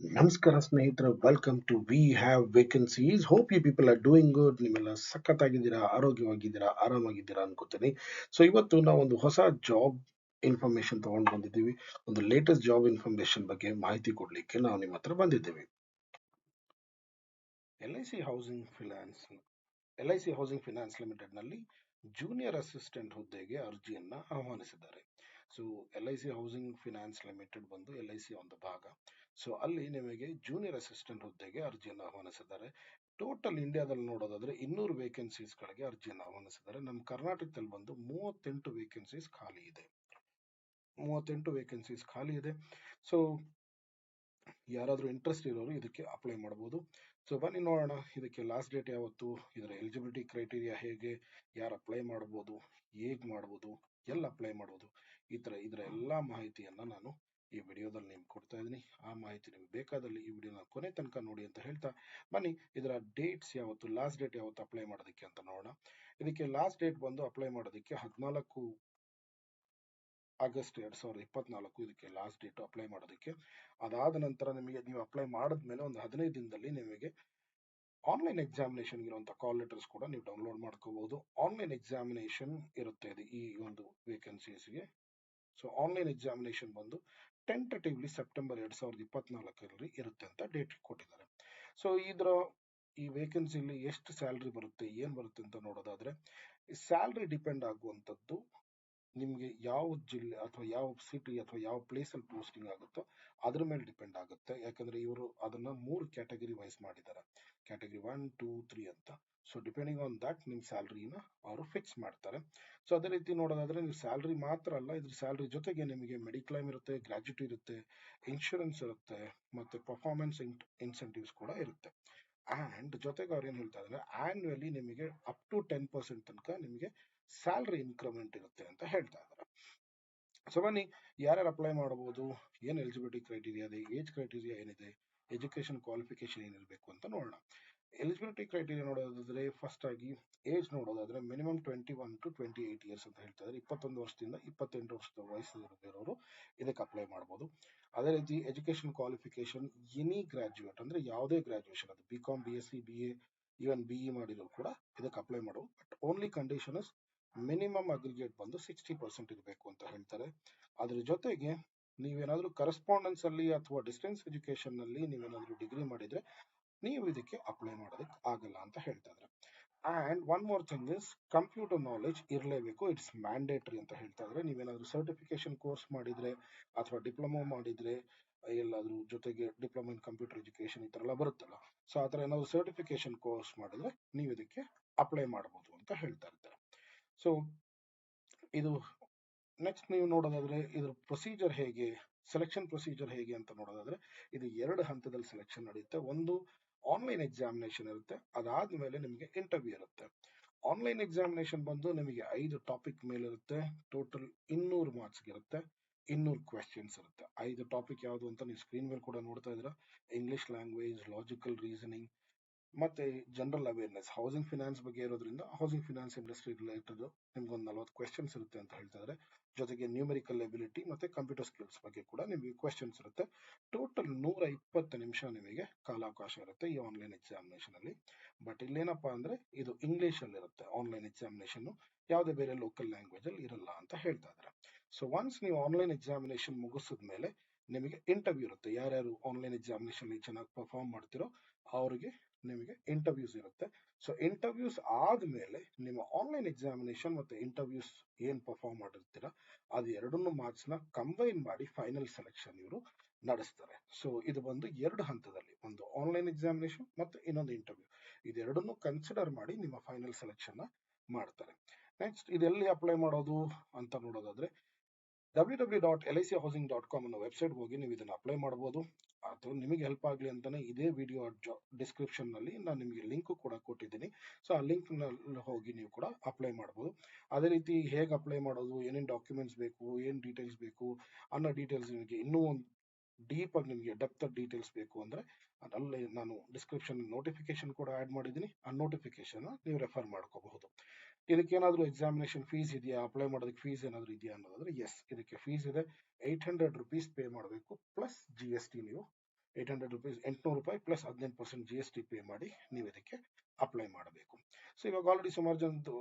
ನಮಸ್ಕಾರ ಸ್ನೇಹಿತರೆ welcome to we have vacancies hope you people are doing good ನಿಮ್ಮೆಲ್ಲ ಸಖತ್ತಾಗಿದ್ದೀರಾ, ಆರೋಗ್ಯವಾಗಿದ್ದೀರಾ, ಆರಾಮಾಗಿದ್ದೀರಾ ಅನ್ಕೋತೀನಿ. ಸೊ ಇವತ್ತು ನಾವು ಒಂದು ಹೊಸ ಜಾಬ್ ಇನ್ಫಾರ್ಮೇಶನ್ ತಗೊಂಡು ಬಂದಿದ್ದೀವಿ. ಒಂದು ಲೇಟೆಸ್ಟ್ ಜಾಬ್ ಇನ್ಫಾರ್ಮೇಶನ್ ಬಗ್ಗೆ ಮಾಹಿತಿ ಕೊಡ್ಲಿಕ್ಕೆ ನಾವು ನಿಮ್ಮ ಹತ್ರ ಬಂದಿದ್ದೀವಿ. L I C housing finance L I C housing finance ಲಿಮಿಟೆಡ್ನಲ್ಲಿ junior assistant ಹುದ್ದೆಗೆ ಅರ್ಜಿಯನ್ನು ಆಹ್ವಾನಿಸಿದ್ದಾರೆ. So L I C housing finance limited ಬಂದು ಎಲ್ ಐ ಸಿ ಒಂದು ಭಾಗ. ಸೊ ಅಲ್ಲಿ ನಿಮಗೆ ಜೂನಿಯರ್ ಅಸಿಸ್ಟೆಂಟ್ ಹುದ್ದೆಗೆ ಅರ್ಜಿಯನ್ನು ಆಹ್ವಾನಿಸಿದ್ದಾರೆ. ಟೋಟಲ್ ಇಂಡಿಯಾದಲ್ಲಿ ನೋಡೋದಾದ್ರೆ ಇನ್ನೂರು ವೇಕೆನ್ಸೀಸ್ಗಳಿಗೆ ಅರ್ಜಿಯನ್ನು ಆಹ್ವಾನಿಸಿದ್ದಾರೆ. ನಮ್ಮ ಕರ್ನಾಟಕದಲ್ಲಿ ಬಂದು ಮೂವತ್ತೆಂಟು ವೇಕೆನ್ಸೀಸ್ ಖಾಲಿ ಇದೆ. ಮೂವತ್ತೆಂಟು ವೇಕೆನ್ಸೀಸ್ ಖಾಲಿ ಇದೆ. ಸೊ ಯಾರಾದರೂ ಇಂಟ್ರೆಸ್ಟ್ ಇರೋರು ಇದಕ್ಕೆ ಅಪ್ಲೈ ಮಾಡ್ಬೋದು. ಸೊ ಬನ್ನಿ ನೋಡೋಣ ಇದಕ್ಕೆ ಲಾಸ್ಟ್ ಡೇಟ್ ಯಾವತ್ತು, ಇದರ ಎಲಿಜಿಬಿಲಿಟಿ ಕ್ರೈಟೀರಿಯಾ ಹೇಗೆ, ಯಾರು ಅಪ್ಲೈ ಮಾಡ್ಬೋದು, ಹೇಗೆ ಮಾಡ್ಬೋದು, ಎಲ್ಲ ಅಪ್ಲೈ ಮಾಡ್ಬೋದು, ಈ ಥರ ಇದರ ಎಲ್ಲ ಮಾಹಿತಿಯನ್ನು ನಾನು ಈ ವಿಡಿಯೋದಲ್ಲಿ ನಿಮ್ಗೆ ಕೊಡ್ತಾ ಇದ್ದೀನಿ. ಆ ಮಾಹಿತಿ ನಿಮ್ಗೆ ಬೇಕಾದಲ್ಲಿ ಈ ವಿಡಿಯೋನ ಕೊನೆ ತನಕ ನೋಡಿ ಅಂತ ಹೇಳ್ತಾ ಬನ್ನಿ. ಇದರ ಡೇಟ್ಸ್ ಯಾವತ್ತು ಲಾಸ್ಟ್ ಡೇಟ್ ಯಾವತ್ತು ಅಪ್ಲೈ ಮಾಡೋದಕ್ಕೆ ಅಂತ ನೋಡೋಣ. ಇದಕ್ಕೆ ಲಾಸ್ಟ್ ಡೇಟ್ ಬಂದು ಅಪ್ಲೈ ಮಾಡೋದಕ್ಕೆ ಹದಿನಾಲ್ಕು ಆಗಸ್ಟ್ ಎರಡು ಸಾವಿರದ ಇಪ್ಪತ್ನಾಲ್ಕು ಇದಕ್ಕೆ ಲಾಸ್ಟ್ ಡೇಟ್ ಅಪ್ಲೈ ಮಾಡೋದಕ್ಕೆ. ಅದಾದ ನಂತರ ನಿಮಗೆ, ನೀವು ಅಪ್ಲೈ ಮಾಡಿದ್ಮೇಲೆ ಒಂದು ಹದಿನೈದು ದಿನದಲ್ಲಿ ನಿಮಗೆ ಆನ್ಲೈನ್ ಎಕ್ಸಾಮಿನೇಷನ್ ಇರುವಂಥ ಕಾಲ್ ಲೆಟರ್ಸ್ ಕೂಡ ನೀವು ಡೌನ್ಲೋಡ್ ಮಾಡ್ಕೋಬಹುದು ಆನ್ಲೈನ್ ಎಕ್ಸಾಮಿನೇಷನ್ ಇರುತ್ತೆ ಇದು ಈ ಒಂದು ವೇಕೆನ್ಸೀಸ್ಗೆ ಸೊ ಆನ್ಲೈನ್ ಎಕ್ಸಾಮಿನೇಷನ್ ಬಂದು ಟೆಂಟಟಿವ್ಲಿ ಸೆಪ್ಟೆಂಬರ್ ಎರಡ್ ಸಾವಿರದ ಇಪ್ಪತ್ನಾಲ್ಕರಲ್ಲಿ ಇರುತ್ತೆ ಅಂತ ಡೇಟ್ ಕೊಟ್ಟಿದ್ದಾರೆ. ಸೊ ಇದರ ಈ ವೇಕೆನ್ಸಿಲಿ ಎಷ್ಟು ಸ್ಯಾಲ್ರಿ ಬರುತ್ತೆ, ಏನ್ ಬರುತ್ತೆ ಅಂತ ನೋಡೋದಾದ್ರೆ ಸ್ಯಾಲ್ರಿ ಡಿಪೆಂಡ್ ಆಗುವಂತದ್ದು ನಿಮ್ಗೆ ಯಾವ ಜಿಲ್ಲೆ ಅಥವಾ ಯಾವ ಸಿಟಿ ಅಥವಾ ಯಾವ ಪ್ಲೇಸಲ್ಲಿ ಪೋಸ್ಟಿಂಗ್ ಆಗುತ್ತೋ ಅದ್ರ ಮೇಲೆ ಡಿಪೆಂಡ್ ಆಗುತ್ತೆ. ಯಾಕಂದ್ರೆ ಇವರು ಅದನ್ನ ಮೂರು ಕ್ಯಾಟಗರಿ ವೈಸ್ ಮಾಡಿದ್ದಾರೆ ಕ್ಯಾಟಗರಿ ಒನ್ ಟೂ ತ್ರೀ ಅಂತ. ಸೊ ಡಿಪೆಂಡಿಂಗ್ ಆನ್ ದಟ್ ನಿಮ್ ಸ್ಯಾಲ್ರಿನ ಅವರು ಫಿಕ್ಸ್ ಮಾಡ್ತಾರೆ. ಸೊ ಅದೇ ರೀತಿ ನೋಡೋದಾದ್ರೆ ನೀವು ಸ್ಯಾಲ್ರಿ ಮಾತ್ರ ಅಲ್ಲ, ಇದ್ರ ಸ್ಯಾಲ್ರಿ ಜೊತೆಗೆ ನಿಮಗೆ ಮೆಡಿಕ್ಲೈಮ್ ಇರುತ್ತೆ ಗ್ರಾಜ್ಯುಟಿ ಇರುತ್ತೆ ಇನ್ಶೂರೆನ್ಸ್ ಇರುತ್ತೆ, ಮತ್ತೆ ಪರ್ಫಾರ್ಮೆನ್ಸ್ ಇನ್ಸೆಂಟಿವ್ಸ್ ಕೂಡ ಇರುತ್ತೆ. ಅಂಡ್ ಜೊತೆಗೆ ಅವ್ರು ಏನು ಹೇಳ್ತಾ ಇದ್ದಾರೆ ಆನ್ಯುವಲಿ ನಿಮಗೆ ಅಪ್ ಟು ಟೆನ್ ಪರ್ಸೆಂಟ್ ತನಕ ನಿಮಗೆ ಸ್ಯಾಲ್ರಿ ಇನ್ಕ್ರಿಮೆಂಟ್ ಇರುತ್ತೆ ಅಂತ ಹೇಳ್ತಾ ಇದ್ದಾರೆ. ಸೊ ಬನ್ನಿ, ಯಾರ್ಯಾರು ಅಪ್ಲೈ ಮಾಡಬಹುದು, ಏನು ಎಲಿಜಿಬಿಲಿಟಿ ಕ್ರೈಟೀರಿಯಾ ಇದೆ ಏಜ್ ಕ್ರೈಟೀರಿಯಾ ಏನಿದೆ ಎಜುಕೇಶನ್ ಕ್ವಾಲಿಫಿಕೇಶನ್ ಏನಿರಬೇಕು ಅಂತ ನೋಡೋಣ. ಎಲಿಜಿಬಿಲಿಟಿ ಕ್ರೈಟೀರಿಯಾ ನೋಡೋದಾದ್ರೆ ಫಸ್ಟ್ ಆಗಿ ಏಜ್ ನೋಡೋದಾದ್ರೆ minimum twenty one to twenty eight years ಅಂತ ಹೇಳ್ತಾ ಇದ್ದಾರೆ. ಇಪ್ಪತ್ತೊಂದು ವರ್ಷದಿಂದ ಇಪ್ಪತ್ತೆಂಟು ವರ್ಷದ ವಯಸ್ಸಿರೋರು ಇದಕ್ಕೆ ಅಪ್ಲೈ ಮಾಡಬಹುದು. ಅದೇ ರೀತಿ ಎಜುಕೇಶನ್ ಕ್ವಾಲಿಫಿಕೇಶನ್ ಎನಿ ಗ್ರಾಜ್ಯುಯೇಟ್ ಅಂದ್ರೆ ಯಾವುದೇ ಗ್ರಾಜುಯೇಷನ್ ಅದು B com B S C B A B E ಮಾಡಿರೋರು ಕೂಡ ಇದಕ್ಕೆ ಅಪ್ಲೈ ಮಾಡಬಹುದು. But only condition is minimum aggregate ಬಂದು ಸಿಕ್ಸ್ಟಿ ಪರ್ಸೆಂಟ್ ಇರಬೇಕು ಅಂತ ಹೇಳ್ತಾರೆ. ಅದ್ರ ಜೊತೆಗೆ ನೀವೇನಾದ್ರೂ ಕರೆಸ್ಪಾಂಡೆನ್ಸ್ ಅಲ್ಲಿ ಅಥವಾ ಡಿಸ್ಟೆನ್ಸ್ ಎಜುಕೇಶನ್ನಲ್ಲಿ ನೀವೇನಾದ್ರೂ ಡಿಗ್ರಿ ಮಾಡಿದ್ರೆ ನೀವು ಇದಕ್ಕೆ ಅಪ್ಲೈ ಮಾಡೋದಕ್ಕೆ ಆಗಲ್ಲ ಅಂತ ಹೇಳ್ತಾ ಇದ್ದಾರೆ. And one more thing is computer knowledge ಇರಲೇಬೇಕು ಇಟ್ಸ್ ಮ್ಯಾಂಡೇಟ್ರಿ ಅಂತ ಹೇಳ್ತಾ ಇದ್ರೆ ನೀವೇನಾದ್ರೂ ಸರ್ಟಿಫಿಕೇಶನ್ ಕೋರ್ಸ್ ಮಾಡಿದ್ರೆ ಅಥವಾ ಡಿಪ್ಲೊಮೊ ಮಾಡಿದ್ರೆ ಎಲ್ಲಾದ್ರೂ ಜೊತೆಗೆ ಡಿಪ್ಲೊಮಾ ಇನ್ ಕಂಪ್ಯೂಟರ್ ಎಜುಕೇಶನ್ ಈ ಥರ ಎಲ್ಲ ಬರುತ್ತಲ್ಲ. ಸೊ ಆ ಥರ ಏನಾದರೂ ಸರ್ಟಿಫಿಕೇಶನ್ ಕೋರ್ಸ್ ಮಾಡಿದ್ರೆ ನೀವು ಇದಕ್ಕೆ ಅಪ್ಲೈ ಮಾಡಬಹುದು ಅಂತ ಹೇಳ್ತಾ ಇರ್ತಾರೆ ಸೊ ಇದು ನೆಕ್ಸ್ಟ್ ನೀವು ನೋಡೋದಾದ್ರೆ, ಇದ್ರ ಪ್ರೊಸೀಜರ್ ಹೇಗೆ ಸೆಲೆಕ್ಷನ್ ಪ್ರೊಸೀಜರ್ ಹೇಗೆ ಅಂತ ನೋಡೋದಾದ್ರೆ, ಇದು ಎರಡು ಹಂತದಲ್ಲಿ ಸೆಲೆಕ್ಷನ್ ನಡೆಯುತ್ತೆ. ಒಂದು ಆನ್ಲೈನ್ ಎಕ್ಸಾಮಿನೇಷನ್ ಇರುತ್ತೆ ಅದಾದ ಮೇಲೆ ನಿಮಗೆ ಇಂಟರ್ವ್ಯೂ ಇರುತ್ತೆ. ಆನ್ಲೈನ್ ಎಕ್ಸಾಮಿನೇಷನ್ ಬಂದು ನಿಮಗೆ ಐದು ಟಾಪಿಕ್ ಮೇಲಿರುತ್ತೆ ಟೋಟಲ್ ಇನ್ನೂರು ಮಾರ್ಕ್ಸ್ ಇರುತ್ತೆ, ಇನ್ನೂರು ಕ್ವೆಶನ್ಸ್ ಇರುತ್ತೆ. ಐದು ಟಾಪಿಕ್ ಯಾವುದು ಅಂತ ನೀವು ಸ್ಕ್ರೀನ್ ಮೇಲೆ ಕೂಡ ನೋಡ್ತಾ ಇದ್ದೀರಾ. ಇಂಗ್ಲಿಷ್ ಲ್ಯಾಂಗ್ವೇಜ್ ಲಾಜಿಕಲ್ ರೀಸನಿಂಗ್ ಮತ್ತೆ ಜನರಲ್ ಅವೇರ್ನೆಸ್ ಹೌಸಿಂಗ್ ಫಿನಾನ್ಸ್ ಬಗ್ಗೆ ಇರೋದ್ರಿಂದ ಹೌಸಿಂಗ್ ಫಿನಾನ್ಸ್ ಇಂಡಸ್ಟ್ರಿ ರಿಲೇಟೆಡ್ ನಿಮ್ಗೆ ಒಂದು ನಲವತ್ತು ಕ್ವೆಶನ್ಸ್ ಇರುತ್ತೆ ಅಂತ ಹೇಳ್ತಾ ಇದ್ದಾರೆ ಜೊತೆಗೆ ನ್ಯೂಮೆರಿಕಲ್ ಎಬಿಲಿಟಿ ಮತ್ತೆ ಕಂಪ್ಯೂಟರ್ ಸ್ಕಿಲ್ಸ್ ಬಗ್ಗೆ ಕೂಡ ನಿಮಗೆ ಕ್ವೆಶನ್ಸ್ ಇರುತ್ತೆ. ಟೋಟಲ್ ನೂರ ಇಪ್ಪತ್ತು ನಿಮಿಷ ನಿಮಗೆ ಕಾಲಾವಕಾಶ ಇರುತ್ತೆ ಈ ಆನ್ಲೈನ್ ಎಕ್ಸಾಮಿನೇಷನ್ ಅಲ್ಲಿ. ಬಟ್ ಇಲ್ಲೇನಪ್ಪ ಅಂದ್ರೆ ಇದು ಇಂಗ್ಲಿಷ್ ಅಲ್ಲಿ ಇರುತ್ತೆ ಆನ್ಲೈನ್ ಎಕ್ಸಾಮಿನೇಷನ್ ಯಾವುದೇ ಬೇರೆ ಲೋಕಲ್ ಲ್ಯಾಂಗ್ವೇಜ್ ಅಲ್ಲಿ ಇರಲ್ಲ ಅಂತ ಹೇಳ್ತಾ ಇದ್ದಾರೆ ಸೊ ಒನ್ಸ್ ನೀವು ಆನ್ಲೈನ್ ಎಕ್ಸಾಮಿನೇಷನ್ ಮುಗಿಸಿದ ಮೇಲೆ ನಿಮಗೆ ಇಂಟರ್ವ್ಯೂ ಇರುತ್ತೆ. ಯಾರ್ಯಾರು ಆನ್ಲೈನ್ ಎಕ್ಸಾಮಿನೇಷನ್ ಚೆನ್ನಾಗಿ ಪರ್ಫಾರ್ಮ್ ಮಾಡ್ತಿರೋ ಅವರಿಗೆ ನಿಮಗೆ ಇಂಟರ್ವ್ಯೂಸ್ ಇರುತ್ತೆ. ಸೊ ಇಂಟರ್ವ್ಯೂಸ್ ಆದ್ಮೇಲೆ ನಿಮ್ಮ ಆನ್ಲೈನ್ ಎಕ್ಸಾಮಿನೇಷನ್ ಮತ್ತೆ ಇಂಟರ್ವ್ಯೂಸ್ ಏನ್ ಪರ್ಫಾರ್ಮ್ ಮಾಡಿರ್ತೀರಾ, ಅದು ಎರಡನ್ನೂ ನ ಕಂಬೈನ್ ಮಾಡಿ ಫೈನಲ್ ಸೆಲೆಕ್ಷನ್ ಇವರು ನಡೆಸ್ತಾರೆ. ಸೊ ಇದು ಬಂದು ಎರಡು ಹಂತದಲ್ಲಿ, ಒಂದು ಆನ್ಲೈನ್ ಎಕ್ಸಾಮಿನೇಷನ್ ಮತ್ತೆ ಇನ್ನೊಂದು ಇಂಟರ್ವ್ಯೂ ಇದೆರಡನ್ನು ಕನ್ಸಿಡರ್ ಮಾಡಿ ನಿಮ್ಮ ಫೈನಲ್ ಸೆಲೆಕ್ಷನ್ ಮಾಡ್ತಾರೆ. ನೆಕ್ಸ್ಟ್ ಇದೆಲ್ಲಿ ಅಪ್ಲೈ ಮಾಡೋದು ಅಂತ ನೋಡೋದಾದ್ರೆ W W dot L I C housing dot com ಅನ್ನೋ ವೆಬ್ಸೈಟ್ ಹೋಗಿ ನೀವು ಇದನ್ನ ಅಪ್ಲೈ ಮಾಡ್ಬೋದು. ಅಥವಾ ನಿಮಗೆ ಹೆಲ್ಪ್ ಆಗಲಿ ಅಂತಾನೆ ಇದೇ ವಿಡಿಯೋ ಡಿಸ್ಕ್ರಿಪ್ಷನ್ನಲ್ಲಿ ನಾನು ನಿಮಗೆ ಲಿಂಕ್ ಕೂಡ ಕೊಟ್ಟಿದ್ದೀನಿ. ಸೊ ಆ ಲಿಂಕ್ನಲ್ಲಿ ಹೋಗಿ ನೀವು ಕೂಡ ಅಪ್ಲೈ ಮಾಡ್ಬೋದು. ಅದೇ ರೀತಿ ಹೇಗೆ ಅಪ್ಲೈ ಮಾಡೋದು, ಏನೇನು ಡಾಕ್ಯುಮೆಂಟ್ಸ್ ಬೇಕು, ಏನು ಡೀಟೇಲ್ಸ್ ಬೇಕು ಅನ್ನೋ ಡೀಟೇಲ್ಸ್ ನಿಮಗೆ ಇನ್ನೂ ಒಂದು ಡೀಪಾಗಿ ನಿಮಗೆ ಡೆಪ್ತ್ ಡೀಟೇಲ್ಸ್ ಬೇಕು ಅಂದ್ರೆ ಅಲ್ಲೇ ನಾನು ಡಿಸ್ಕ್ರಿಪ್ಷನ್ ನೋಟಿಫಿಕೇಶನ್ ಕೂಡ ಆ್ಯಡ್ ಮಾಡಿದ್ದೀನಿ. ಆ ನೋಟಿಫಿಕೇಶನ್ ನೀವು ರೆಫರ್ ಮಾಡ್ಕೋಬಹುದು. ಇದಕ್ಕೆ ಏನಾದರೂ ಎಕ್ಸಾಮಿನೇಷನ್ ಫೀಸ್ ಇದೆಯಾ? ಅಪ್ಲೈ ಮಾಡೋದಕ್ಕೆ ಫೀಸ್ ಏನಾದರೂ ಇದೆಯಾ ಅನ್ನೋದಾದ್ರೆ ಎಸ್ ಇದಕ್ಕೆ ಫೀಸ್ ಇದೆ. ಏಟ್ ಹಂಡ್ರೆಡ್ ರುಪೀಸ್ ಪೇ ಮಾಡಬೇಕು ಪ್ಲಸ್ ಜಿ ಎಸ್ ಟಿ ನೀವು. ಏಟ್ ಹಂಡ್ರೆಡ್ ರುಪೀಸ್ ಎಂಟುನೂರು ರೂಪಾಯಿ ಪ್ಲಸ್ ಹದಿನೆಂಟು percent G S T pay ಮಾಡಿ ನೀವು ಇದಕ್ಕೆ ಅಪ್ಲೈ ಮಾಡಬೇಕು. ಸೊ ಇವಾಗ ಆಲ್ರೆಡಿ ಸುಮಾರು ಜನದ್ದು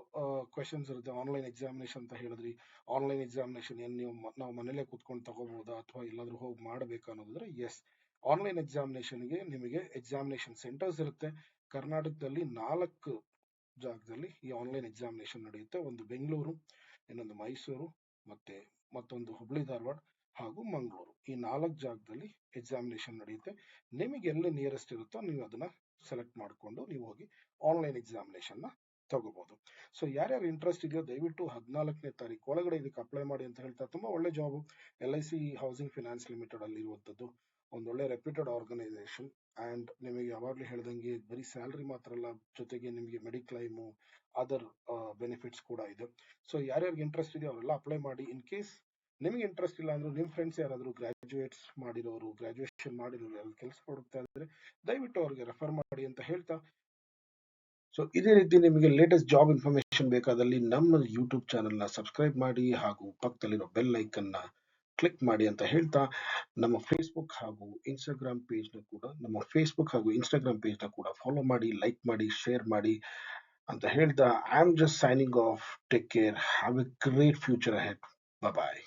ಕ್ವೆಶನ್ಸ್ ಇರುತ್ತೆ. ಆನ್ಲೈನ್ ಎಕ್ಸಾಮಿನೇಷನ್ ಅಂತ ಹೇಳಿದ್ರಿ. ಆನ್ಲೈನ್ ಎಕ್ಸಾಮಿನೇಷನ್ ಏನು ನೀವು ನಾವು ಮನೇಲೇ ಕೂತ್ಕೊಂಡು ತಗೋಬಹುದಾ ಅಥವಾ ಎಲ್ಲಾದರೂ ಹೋಗಿ ಮಾಡಬೇಕು ಅನ್ನೋದಾದ್ರೆ ಎಸ್ ಆನ್ಲೈನ್ ಎಕ್ಸಾಮಿನೇಷನ್ಗೆ ನಿಮಗೆ ಎಕ್ಸಾಮಿನೇಷನ್ ಸೆಂಟರ್ಸ್ ಇರುತ್ತೆ. ಕರ್ನಾಟಕದಲ್ಲಿ ನಾಲ್ಕು ಜಾಗದಲ್ಲಿ ಈ ಆನ್ಲೈನ್ ಎಕ್ಸಾಮಿನೇಷನ್ ನಡೆಯುತ್ತೆ. ಒಂದು ಬೆಂಗಳೂರು, ಇನ್ನೊಂದು ಮೈಸೂರು, ಮತ್ತೆ ಮತ್ತೊಂದು ಹುಬ್ಳಿ, ಧಾರವಾಡ ಹಾಗೂ ಮಂಗಳೂರು. ಈ ನಾಲ್ಕು ಜಾಗದಲ್ಲಿ ಎಕ್ಸಾಮಿನೇಷನ್ ನಡೆಯುತ್ತೆ. ನಿಮಗೆ ಎಲ್ಲಿ ನಿಯರೆಸ್ಟ್ ಇರುತ್ತೋ ನೀವು ಅದನ್ನ ಸೆಲೆಕ್ಟ್ ಮಾಡಿಕೊಂಡು ನೀವು ಹೋಗಿ ಆನ್ಲೈನ್ ಎಕ್ಸಾಮಿನೇಷನ್ನ ತಗೋಬಹುದು ಸೊ ಯಾರ್ಯಾರು ಇಂಟ್ರೆಸ್ಟ್ ಇದೆಯೋ ದಯವಿಟ್ಟು ಹದಿನಾಲ್ಕನೇ ತಾರೀಕು ಒಳಗಡೆ ಇದಕ್ಕೆ ಅಪ್ಲೈ ಮಾಡಿ ಅಂತ ಹೇಳ್ತಾ ತುಂಬಾ ಒಳ್ಳೆ job L I C housing finance limited ಅಲ್ಲಿ ಇರುವಂತದ್ದು ಒಂದೊಳ್ಳೆ ರೆಪ್ಯೂಟೆಡ್ ಆರ್ಗನೈಸೇಷನ್ ಅಂಡ್ ನಿಮಗೆ ಯಾವಾಗ್ಲೂ ಹೇಳ್ದಂಗೆ ಬರೀ ಸ್ಯಾಲ್ರಿ ಮಾತ್ರ ಅಲ್ಲ, ಜೊತೆಗೆ ನಿಮಗೆ ಮೆಡಿಕ್ಲೈಮು ಅದರ್ ಬೆನಿಫಿಟ್ಸ್ ಕೂಡ ಇದೆ. ಸೊ ಯಾರ್ಯಾರಿಗೆ ಇಂಟ್ರೆಸ್ಟ್ ಇದೆಯೋ ಅವರೆಲ್ಲ ಅಪ್ಲೈ ಮಾಡಿ. ಇನ್ ಕೇಸ್ ನಿಮಗೆ ಇಂಟ್ರೆಸ್ಟ್ ಇಲ್ಲ ಅಂದ್ರೆ ನಿಮ್ಮ ಫ್ರೆಂಡ್ಸ್ ಯಾರಾದರೂ ಗ್ರಾಜುಯೇಟ್ಸ್ ಮಾಡಿರೋರು ಗ್ರಾಜುಯೇಷನ್ ಮಾಡಿರೋರು ಯಾರು ಕೆಲಸ ಕೊಡುತ್ತಾ ಇದ್ರೆ ದಯವಿಟ್ಟು ಅವ್ರಿಗೆ ರೆಫರ್ ಮಾಡಿ ಅಂತ ಹೇಳ್ತಾ. ಸೊ ಇದೇ ರೀತಿ ನಿಮಗೆ ಲೇಟೆಸ್ಟ್ ಜಾಬ್ ಇನ್ಫಾರ್ಮೇಶನ್ ಬೇಕಾದಲ್ಲಿ ನಮ್ಮ ಯೂಟ್ಯೂಬ್ ಚಾನೆಲ್ನ ಸಬ್ಸ್ಕ್ರೈಬ್ ಮಾಡಿ ಹಾಗೂ ಪಕ್ಕದಲ್ಲಿರೋ ಬೆಲ್ ಐಕನ್ನ ಕ್ಲಿಕ್ ಮಾಡಿ ಅಂತ ಹೇಳ್ತಾ, ನಮ್ಮ ಫೇಸ್ಬುಕ್ ಹಾಗೂ ಇನ್ಸ್ಟಾಗ್ರಾಮ್ ಪೇಜ್ನ ಕೂಡ, ನಮ್ಮ ಫೇಸ್ಬುಕ್ ಹಾಗೂ ಇನ್ಸ್ಟಾಗ್ರಾಮ್ ಪೇಜ್ನ ಕೂಡ ಫಾಲೋ ಮಾಡಿ ಲೈಕ್ ಮಾಡಿ ಶೇರ್ ಮಾಡಿ ಅಂತ ಹೇಳ್ತಾ I am just signing off take care have a great future ahead bye